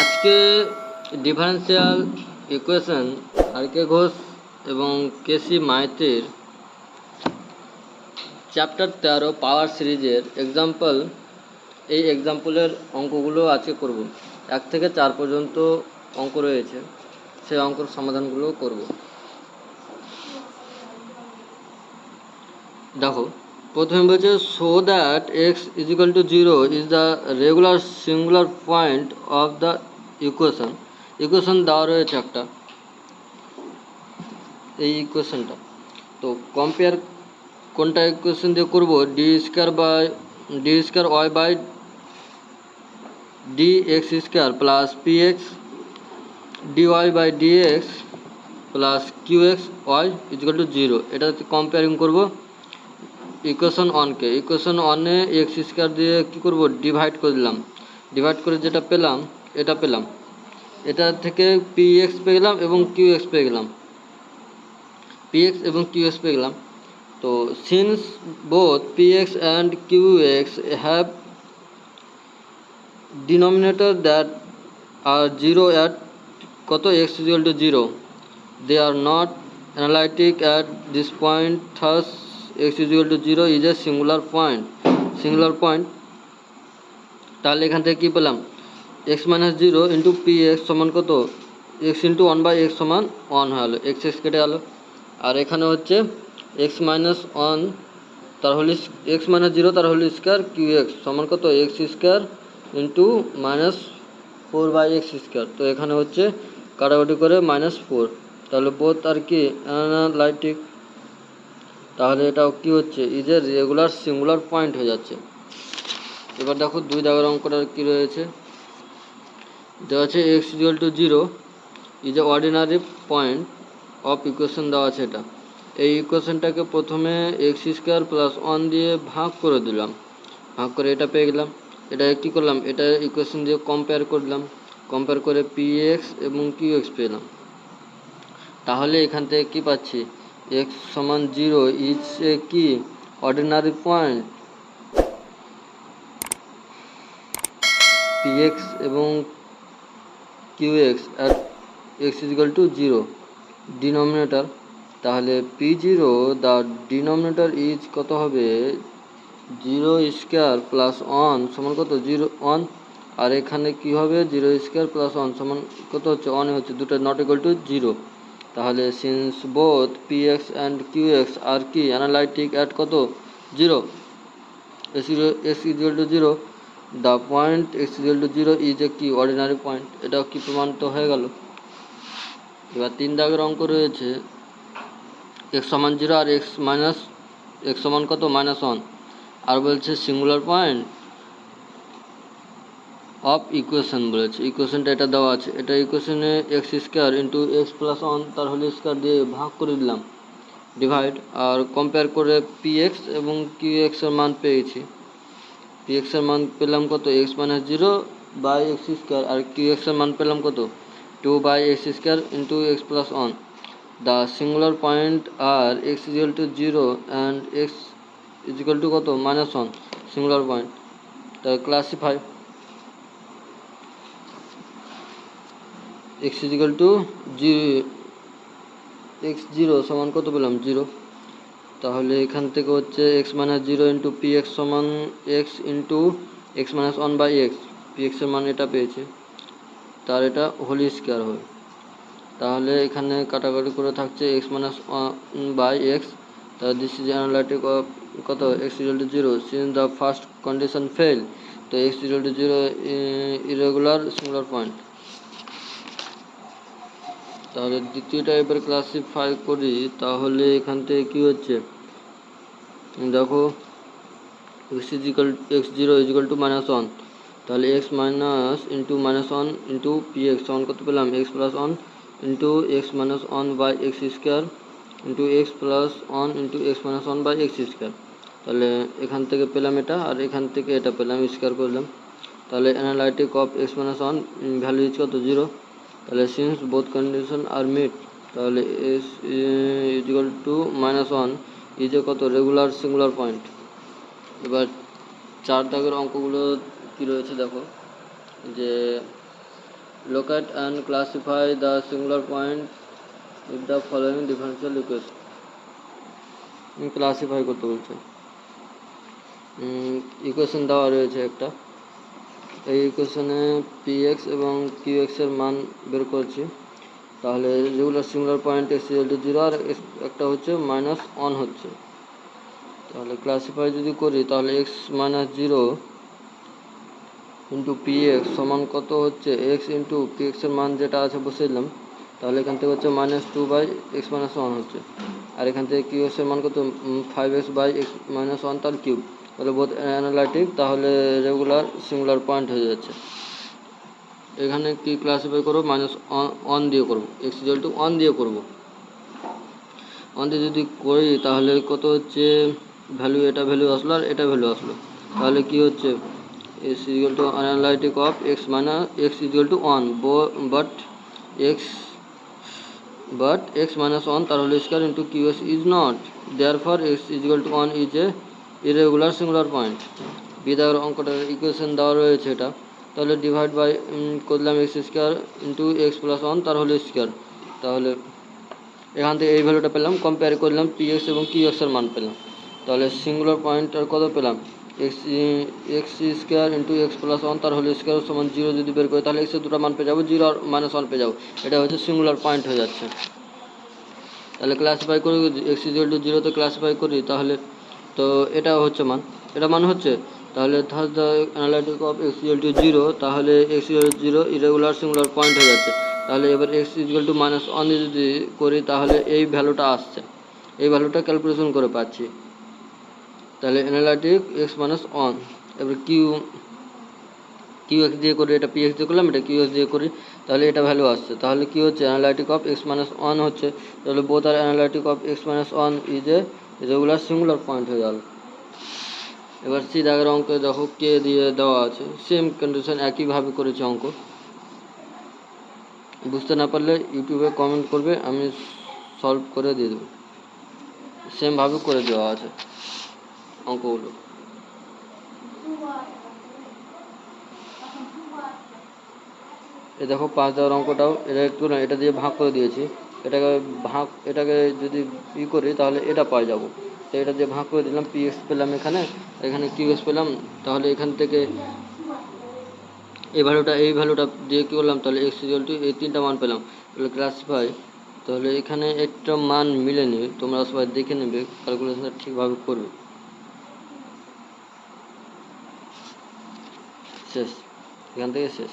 আজকে differential equation R K Ghosh এবং KC মাইতির chapter তেরো পাওয়ার সিরিজের এক্সাম্পল এই এক্সাম্পলের অঙ্কগুলো আজকে করব। এক থেকে চার পর্যন্ত অঙ্ক রয়েছে, সেই অঙ্কর সমাধানগুলো করব। দেখো, প্রথমে বলছে show that x is to zero is the regular singular point of the equation equation দেওয়া রয়েছে একটা। এই ইকুয়েশনটা তো কম্পেয়ার কোনটা ইকুয়েশন দিয়ে করব? D square by d square y by d x square plus p x d y by d x plus q x y is equal to zero এটা comparing করব ইকুয়েশন ওয়ানকে ইকুয়েশন ওয়ানে x square দিয়ে কী করব? Divide করে দিলাম। Divide করে যেটা পেলাম এটা পেলাম। এটা থেকে পি এক্স পেয়ে গেলাম এবং কিউ এক্স পেয়ে গেলাম। পি এক্স এবং কিউ এক্স পেয়ে গেলাম। তো since both p x and q x have denominator that are zero at কত x equal to zero they are not analytic at this point thus x equal to zero is a singular point singular point তাহলে এখান থেকে কী পেলাম? X minus zero into p x সমান কত? X into one by x সমান one হয়ে গেলো। এক্স এক্স কেটে গেলো। আর এখানে হচ্ছে এক্স মাইনাস ওয়ান তার হল এক্স মাইনাস জিরো তার হল স্কোয়ার কিউ এক্স সমান কত? X square into minus four by x square তো এখানে হচ্ছে কাটাকুটি করে মাইনাস ফোর তাহলে বোথ আর কি? অ্যানালাইটিক তাহলে এটাও কি হচ্ছে? Is a regular singular point হয়ে যাচ্ছে। এবার দেখো দুই দাগের অঙ্কটা কী রয়েছে? দেওয়া আছে x equal to zero is a ordinary point of equation দেওয়া আছে এটা। এই ইকুয়েশনটাকে প্রথমে এক্স স্কোয়ার প্লাস ওয়ান দিয়ে ভাগ করে দিলাম। ভাগ করে এটা পেয়ে গেলাম। এটা কী করলাম? এটা ইকুয়েশন দিয়ে কম্পেয়ার করলাম কম্পেয়ার করে পি এক্স এবং কিউ এক্স পেলাম। তাহলে এখান থেকে কী পাচ্ছি? এক্স সমান জিরো ইজ এ কি? অর্ডিনারি পয়েন্ট পি এক্স এবং q x at x equal to zero denominator তাহলে p zero the denominator is কত হবে? জিরো স্কোয়ার প্লাস ওয়ান সমান কত? জিরো ওয়ান আর এখানে কি হবে? জিরো স্কোয়ার প্লাস ওয়ান সমান কত হচ্ছে? ওয়ান হচ্ছে। দুটো নট ইকুয়াল টু জিরো তাহলে since both p x and q x are কি অ্যানালাইটিক অ্যাট কত? Zero as x equal to zero the point x equal to zero is a কি ordinary point এটাও কি প্রমাণিত হয়ে গেল? এবার তিন দাগের অঙ্ক রয়েছে। এক্স সমান জিরো আর এক্স মাইনাস এক্স সমান কত? মাইনাস ওয়ান আর বলছে সিঙ্গুলার পয়েন্ট অফ ইকুয়েশন বলেছে। ইকুয়েশনটা এটা দেওয়া আছে। এটা ইকুয়েশনে x square into x plus one তার হোল স্কোয়ার দিয়ে ভাগ করে দিলাম। ডিভাইড আর কম্পেয়ার করে পি এক্স এবং কিউ এক্সের মান পেয়েছি। পি এক্সের মান পেলাম কত? X minus zero by x square R q এক্সের মান পেলাম কত? Two by x square into x plus one the singular point are x equal to zero and x equal to কত? মাইনাস ওয়ান সিঙ্গুলার পয়েন্ট তা classify x equal to জি x zero সমান কত পেলাম? জিরো তাহলে এখান থেকে হচ্ছে x minus zero into p x সমান x into x minus one by x p এক্সের মান এটা পেয়েছে। তার এটা হোলি স্কোয়ার হবে। তাহলে এখানে কাটাকাটি করে থাকছে এক্স মাইনাস বাই এক্স তাহলে দিস ইজ অ্যানালাইটিক অফ কত? X equal to zero since the first condition fail তো x equal to zero irregular singular point তাহলে দ্বিতীয়টা এবার ক্লাসিফাই করি, তাহলে এখান থেকে কী হচ্ছে? দেখো x equal x zero equal to minus one তাহলে x minus into minus one into p x one কত পেলাম? X plus one into x minus one by x square into x plus one into x minus one by x square তাহলে এখান থেকে পেলাম এটা, আর এখান থেকে এটা পেলাম স্কোয়ার করলাম। তাহলে analytic of x minus one value is কত? জিরো তাহলে since both condition are meet তাহলে x equal to minus one is কত? রেগুলার সিঙ্গুলার পয়েন্ট এবার চার দাগের অঙ্কগুলো কী রয়েছে দেখো। যে locate and classify the singular point with the following differential equation. Classify করতে বলছে। ইকুয়েশন দেওয়া রয়েছে একটা। এই ইকুয়েশনে পি এক্স এবং কিউ এক্সের মান বের করছি। তাহলে regular singular point x to zero আর একটা হচ্ছে মাইনাস ওয়ান হচ্ছে। তাহলে ক্লাসিফাই যদি করি, তাহলে x minus zero into p x সমান কত হচ্ছে? এক্স ইন্টু পি এক্সের মান যেটা আছে বসে দিলাম তাহলে এখান থেকে হচ্ছে minus two by x minus one হচ্ছে। আর এখান থেকে কিউ এক্সের মান কত? Five x by x minus one তার কিউব তাহলে বোধ অ্যানালাইটিক তাহলে রেগুলার সিঙ্গুলার পয়েন্ট হয়ে যাচ্ছে। এখানে কি ক্লাসিফাই করব? মাইনাস ওয়ান দিয়ে করব। এক্স ইকুয়াল টু ওয়ান দিয়ে করব। ওয়ান দিয়ে যদি করি, তাহলে কত হচ্ছে? ভ্যালু এটা ভ্যালু আসলো আর এটা ভ্যালু আসলো। তাহলে কি হচ্ছে? X equal to analytic of x minus x equal to one but x but x minus 1 তার whole square into q x is not there for x is equal to one is a irregular singular point বিদায়ের অঙ্কটার equation দেওয়া রয়েছে এটা। তাহলে divide by করলাম x square into x plus one তার whole square তাহলে এখান থেকে এই ভ্যালুটা পেলাম কম্পেয়ার করলাম পি এক্স এবং কিউ এক্সের মান পেলাম। তাহলে সিঙ্গুলার পয়েন্ট আর কত পেলাম? X x square into x plus one তার হোল স্কোয়ার সমান জিরো যদি বের করি, তাহলে এক্সের দুটো মান পেয়ে যাব জিরো আর মাইনাস ওয়ান পেয়ে যাব। এটা হচ্ছে সিঙ্গুলার পয়েন্ট হয়ে যাচ্ছে। তাহলে ক্লাসিফাই করি এক্স ইকুয়াল টু জিরোতে ক্লাসিফাই করি, তাহলে তো এটা হচ্ছে মান। এটা মান হচ্ছে, তাহলে third the analytic of x equal to zero তাহলে x equal zero irregular singular point হয়ে যাচ্ছে। তাহলে এবার x equal to minus one যদি করি, তাহলে এই ভ্যালুটা আসছে। এই ভ্যালুটা ক্যালকুলেশন করে পাচ্ছি। তাহলে অ্যানালাইটিক এক্স মাইনাস ওয়ান এবার কিউ কিউ এক্স দিয়ে করি, এটা পি এক্স দিয়ে করলাম, এটা কিউ এক্স দিয়ে করি, তাহলে এটা ভ্যালু আসছে। তাহলে কি হচ্ছে? Analytic of x minus one হচ্ছে, তাহলে both are analytic of x minus one is a regular singular point হয়ে গেল। এবার সি দাগের অঙ্কে দেখো কে দিয়ে দেওয়া আছে। সেম কন্ডিশন একইভাবে করেছে অঙ্ক। বুঝতে না পারলে ইউটিউবে কমেন্ট করবে, আমি সলভ করে দিয়ে দেবো। সেমভাবে করে দেওয়া আছে অঙ্কগুলো। এ দেখো পাঁচ দেওয়ার অঙ্কটাও, এটা একটু না, এটা দিয়ে ভাগ করে দিয়েছি। এটাকে ভাগ, এটাকে যদি ই করি তাহলে এটা পাওয়া যাব। তো এটা দিয়ে ভাগ করে দিলাম পি এক্স পেলাম এখানে এখানে কিউ পেলাম, তাহলে এখান থেকে এই ভ্যালুটা এই ভ্যালুটা দিয়ে কী করলাম, তাহলে এক্স টু এই তিনটা মান পেলাম। তাহলে ক্লাসিফাই তাহলে এখানে একটা মান মিলে নেবে, তোমরা সবাই দেখে নেবে ক্যালকুলেশনটা ঠিকভাবে করবে। শেষ, এখান থেকে শেষ।